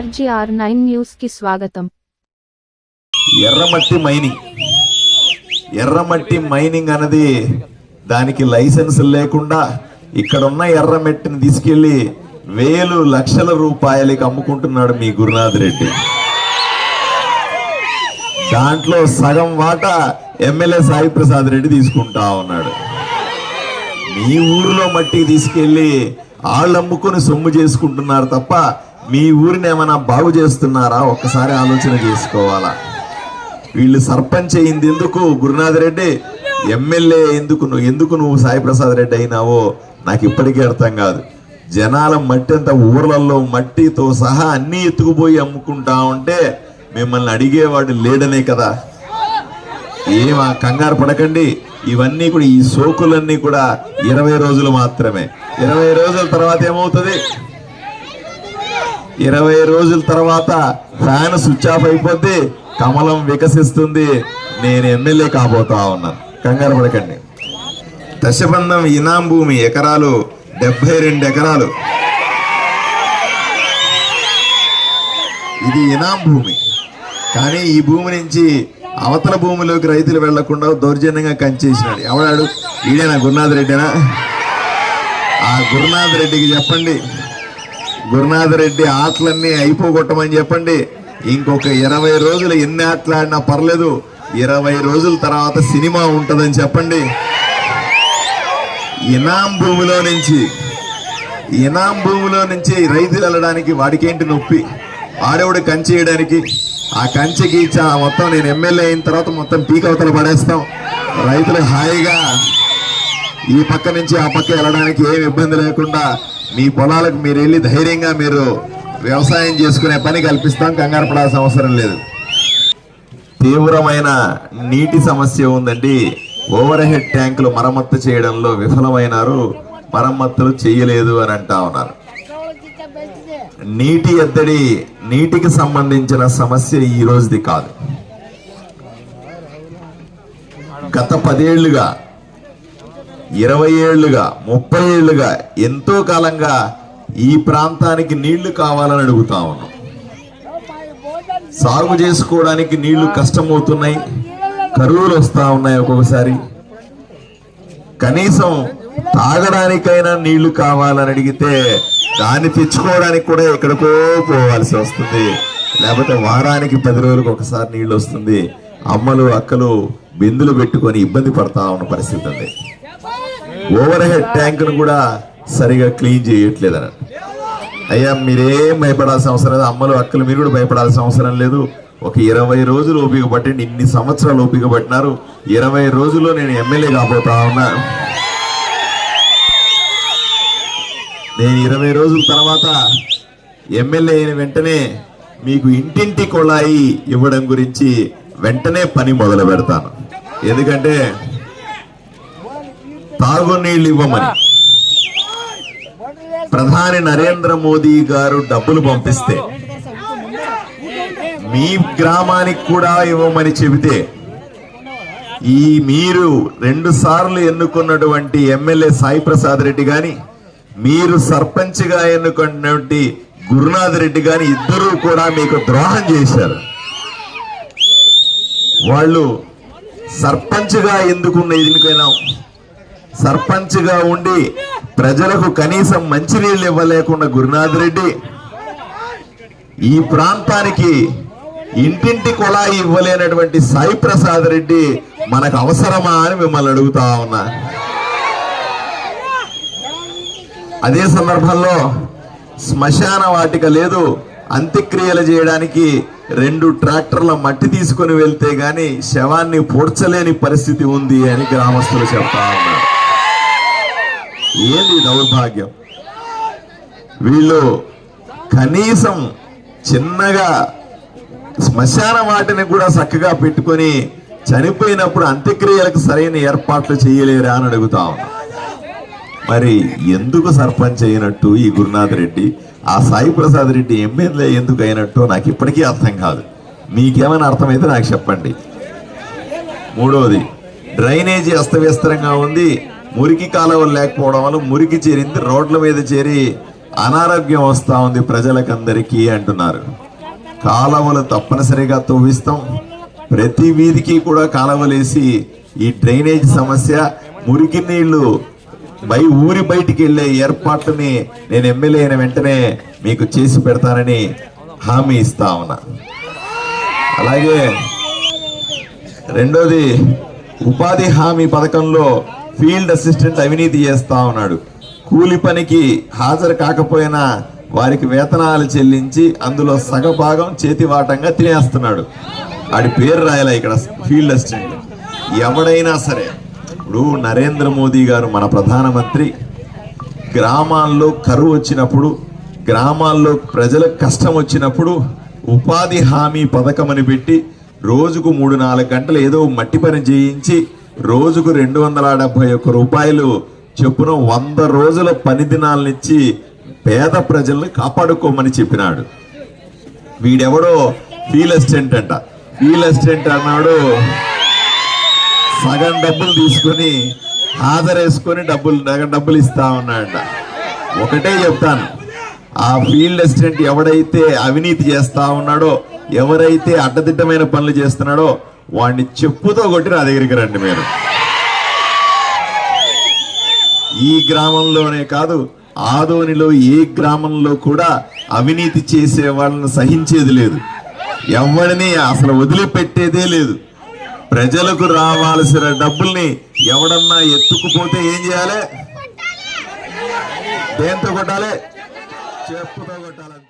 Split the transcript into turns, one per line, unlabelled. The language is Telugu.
ఆర్జీఆర్ నైన్ న్యూస్కి స్వాగతం.
ఎర్రమట్టి మైనింగ్. ఎర్రమట్టి మైనింగ్ అన్నది దానికి లైసెన్స్ లేకుండా ఇక్కడ ఉన్న ఎర్రమట్టిని తీసుకెళ్ళి వేలు లక్షల రూపాయలకి అమ్ముకుంటున్నాడు మీ గురునాథ్ రెడ్డి. దాంట్లో సగం వాటా ఎమ్మెల్యే సాయి ప్రసాద్ రెడ్డి తీసుకుంటా ఉన్నాడు. మీ ఊరిలో మట్టి తీసుకెళ్ళి వాళ్ళు అమ్ముకొని సొమ్ము చేసుకుంటున్నారు తప్ప మీ ఊరిని ఏమైనా బాగు చేస్తున్నారా? ఒక్కసారి ఆలోచన చేసుకోవాలా? వీళ్ళు సర్పంచ్ అయింది ఎందుకు? గురునాథ్ రెడ్డి ఎమ్మెల్యే ఎందుకు నువ్వు ఎందుకు నువ్వు సాయి ప్రసాద్ రెడ్డి అయినావో నాకు ఇప్పటికీ అర్థం కాదు. జనాల మట్టి అంతా ఊర్లలో మట్టితో సహా అన్నీ ఎత్తుకుపోయి అమ్ముకుంటా ఉంటే మిమ్మల్ని అడిగేవాడు లేడనే కదా. ఏం కంగారు పడకండి. ఇవన్నీ కూడా ఈ సోకులన్నీ కూడా ఇరవై రోజులు మాత్రమే. ఇరవై రోజుల తర్వాత ఏమవుతుంది? ఇరవై రోజుల తర్వాత ఫ్యాన్ స్విచ్ ఆఫ్ అయిపోద్ది కమలం వికసిస్తుంది. నేను ఎమ్మెల్యే కాబోతా ఉన్నాను. కంగారు పడకండి. దశబంధం ఇనాం భూమి ఎకరాలు డెబ్బై రెండు ఎకరాలు. ఇది ఇనాం భూమి. కానీ ఈ భూమి నుంచి అవతల భూమిలోకి రైతులు వెళ్ళకుండా దౌర్జన్యంగా కంచేసినాడు. ఎవడాడు? ఈడేనా గురునాథ్ రెడ్డినా? ఆ గురునాథ్ రెడ్డికి చెప్పండి. గురునాథ రెడ్డి ఆటలన్నీ అయిపోగొట్టమని చెప్పండి. ఇంకొక ఇరవై రోజులు ఎన్ని ఆటలు ఆడినా పర్లేదు. ఇరవై రోజుల తర్వాత సినిమా ఉంటుందని చెప్పండి. ఇనాం భూమిలో నుంచి ఇనాం భూమిలో నుంచి రైతులు వెళ్ళడానికి వాడికేంటి నొప్పి? ఆడేవుడు కంచె వేయడానికి ఆ కంచెకి ఇచ్చా మొత్తం నేను ఎమ్మెల్యే అయిన తర్వాత మొత్తం పీక్ అవతల పడేస్తాం. రైతులు హాయిగా ఈ పక్క నుంచి ఆ పక్క వెళ్ళడానికి ఏమి ఇబ్బంది లేకుండా మీ పొలాలకు మీరు వెళ్ళి ధైర్యంగా మీరు వ్యవసాయం చేసుకునే పని కల్పిస్తాం. కంగారు పడాల్సిన అవసరం లేదు. తీవ్రమైన నీటి సమస్య ఉందండి. ఓవర్ హెడ్ ట్యాంకులు మరమ్మత్తు చేయడంలో విఫలమైనారు. మరమ్మతులు చేయలేదు అని అంటా ఉన్నారు. నీటి ఎద్దడి నీటికి సంబంధించిన సమస్య ఈ రోజుది కాదు. గత పదేళ్ళుగా ఇరవై ఏళ్ళుగా ముప్పై ఏళ్ళుగా ఎంతో కాలంగా ఈ ప్రాంతానికి నీళ్ళు కావాలని అడుగుతా ఉన్నాం. సాగు చేసుకోవడానికి నీళ్ళు కష్టమవుతున్నాయి. కరువులు వస్తూ ఉన్నాయి ఒక్కొక్కసారి. కనీసం తాగడానికైనా నీళ్ళు కావాలని అడిగితే దాన్ని తెచ్చుకోవడానికి కూడా ఎక్కడికో పోవాల్సి వస్తుంది. లేకపోతే వారానికి పది రోజులకు ఒకసారి నీళ్ళు వస్తుంది. అమ్మలు అక్కలు బిందులు పెట్టుకొని ఇబ్బంది పడతా ఉన్న పరిస్థితి ఉంది. ఓవర్ హెడ్ ట్యాంకును కూడా సరిగా క్లీన్ చేయట్లేదని అయ్యా మీరేం భయపడాల్సిన అవసరం లేదు. అమ్మలు అక్కలు మీరు కూడా భయపడాల్సిన అవసరం లేదు. ఒక ఇరవై రోజులు ఓపిక పట్టండి ఇన్ని సంవత్సరాలు ఓపిక పట్టినారు ఇరవై రోజుల్లో నేను ఎమ్మెల్యే కాబోతా ఉన్నా. నేను ఇరవై రోజుల తర్వాత ఎమ్మెల్యే అయిన వెంటనే మీకు ఇంటింటి కొళాయి ఇవ్వడం గురించి వెంటనే పని మొదలు పెడతాను. ఎందుకంటే తాగునీళ్ళు ఇవ్వమని. ప్రధాని నరేంద్ర మోదీ గారు డబ్బులు పంపిస్తే మీ గ్రామానికి కూడా ఇవ్వమని చెబితే ఈ మీరు రెండు సార్లు ఎన్నుకున్నటువంటి ఎమ్మెల్యే సాయి ప్రసాద్ రెడ్డి గాని మీరు సర్పంచ్గా ఎన్నుకున్నటువంటి గురునాథ్ రెడ్డి గాని ఇద్దరూ కూడా మీకు ద్రోహం చేశారు. వాళ్ళు సర్పంచ్గా ఎందుకున్న ఎన్నికైనా సర్పంచ్గా ఉండి ప్రజలకు కనీసం మంచినీళ్ళు ఇవ్వలేకుండా గురునాథ్ రెడ్డి ఈ ప్రాంతానికి ఇంటింటి కుళాయి ఇవ్వలేనటువంటి సాయి ప్రసాద్ రెడ్డి మనకు అవసరమా అని మిమ్మల్ని అడుగుతా ఉన్నా. అదే సందర్భంలో శ్మశాన వాటిక లేదు అంత్యక్రియలు చేయడానికి రెండు ట్రాక్టర్ల మట్టి తీసుకొని వెళ్తే గాని శవాన్ని పూడ్చలేని పరిస్థితి ఉంది అని గ్రామస్తులు చెప్తా ఉన్నారు. ఏంది దౌర్భాగ్యం? వీళ్ళు కనీసం చిన్నగా శ్మశాన వాటిని కూడా చక్కగా పెట్టుకొని చనిపోయినప్పుడు అంత్యక్రియలకు సరైన ఏర్పాట్లు చేయలేరా అని అడుగుతా మరి ఎందుకు సర్పంచ్ అయినట్టు ఈ గురునాథ్ రెడ్డి? ఆ సాయి ప్రసాద్ రెడ్డి ఎమ్మెల్యే ఎందుకు అయినట్టు నాకు ఇప్పటికీ అర్థం కాదు. మీకేమైనా అర్థమైతే నాకు చెప్పండి. మూడవది డ్రైనేజీ అస్తవ్యస్తంగా ఉంది. మురికి కాలువలు లేకపోవడం వల్ల మురికి చేరింది రోడ్ల మీద చేరి అనారోగ్యం వస్తూ ఉంది ప్రజలకందరికీ అంటున్నారు. కాలువలు తప్పనిసరిగా తవ్విస్తాం. ప్రతి వీధికి కూడా కాలువలేసి ఈ డ్రైనేజ్ సమస్య మురికి నీళ్ళు బై ఊరి బయటికి వెళ్ళే ఏర్పాట్లని నేను ఎమ్మెల్యే అయిన వెంటనే మీకు చేసి పెడతానని హామీ ఇస్తా ఉన్నా. అలాగే రెండోది ఉపాధి హామీ పథకంలో ఫీల్డ్ అసిస్టెంట్ అవినీతి చేస్తా ఉన్నాడు. కూలి పనికి హాజరు కాకపోయినా వారికి వేతనాలు చెల్లించి అందులో సగభాగం చేతివాటంగా తినేస్తున్నాడు. ఆడి పేరు రాయాల ఇక్కడ ఫీల్డ్ అసిస్టెంట్? ఎవడైనా సరే ఇప్పుడు నరేంద్ర మోదీ గారు మన ప్రధానమంత్రి గ్రామాల్లో కరువు వచ్చినప్పుడు గ్రామాల్లో ప్రజలకు కష్టం వచ్చినప్పుడు ఉపాధి హామీ పథకం అని పెట్టి రోజుకు మూడు నాలుగు గంటలు ఏదో మట్టి పని చేయించి రోజుకు రెండు వందల డెబ్బై ఒక్క రూపాయలు. చెప్పున వంద రోజుల పని దినాలనిచ్చి పేద ప్రజల్ని కాపాడుకోమని చెప్పినాడు. వీడెవడో? ఫీల్ అసిస్టెంట్ అంట. ఫీల్ అసిస్టెంట్ అన్నాడు. సగం డబ్బులు తీసుకొని హాజరేసుకొని డబ్బులు సగం డబ్బులు ఇస్తా ఉన్నాడంట. ఒకటే చెప్తాను. ఆ ఫీల్డ్ అసిస్టెంట్ ఎవడైతే అవినీతి చేస్తా ఉన్నాడో ఎవరైతే అడ్డదిడ్డమైన పనులు చేస్తున్నాడో వాడిని చెప్పుతో కొట్టి నా దగ్గరికి రండి మీరు. ఈ గ్రామంలోనే కాదు ఆదోనిలో ఏ గ్రామంలో కూడా అవినీతి చేసే వాళ్ళని సహించేది లేదు. ఎవరిని అసలు వదిలిపెట్టేదే లేదు. ప్రజలకు రావాల్సిన డబ్బుల్ని ఎవడన్నా ఎత్తుకుపోతే ఏం చేయాలి? దేంతో కొట్టాలి? చెప్పుతో కొట్టాలంటే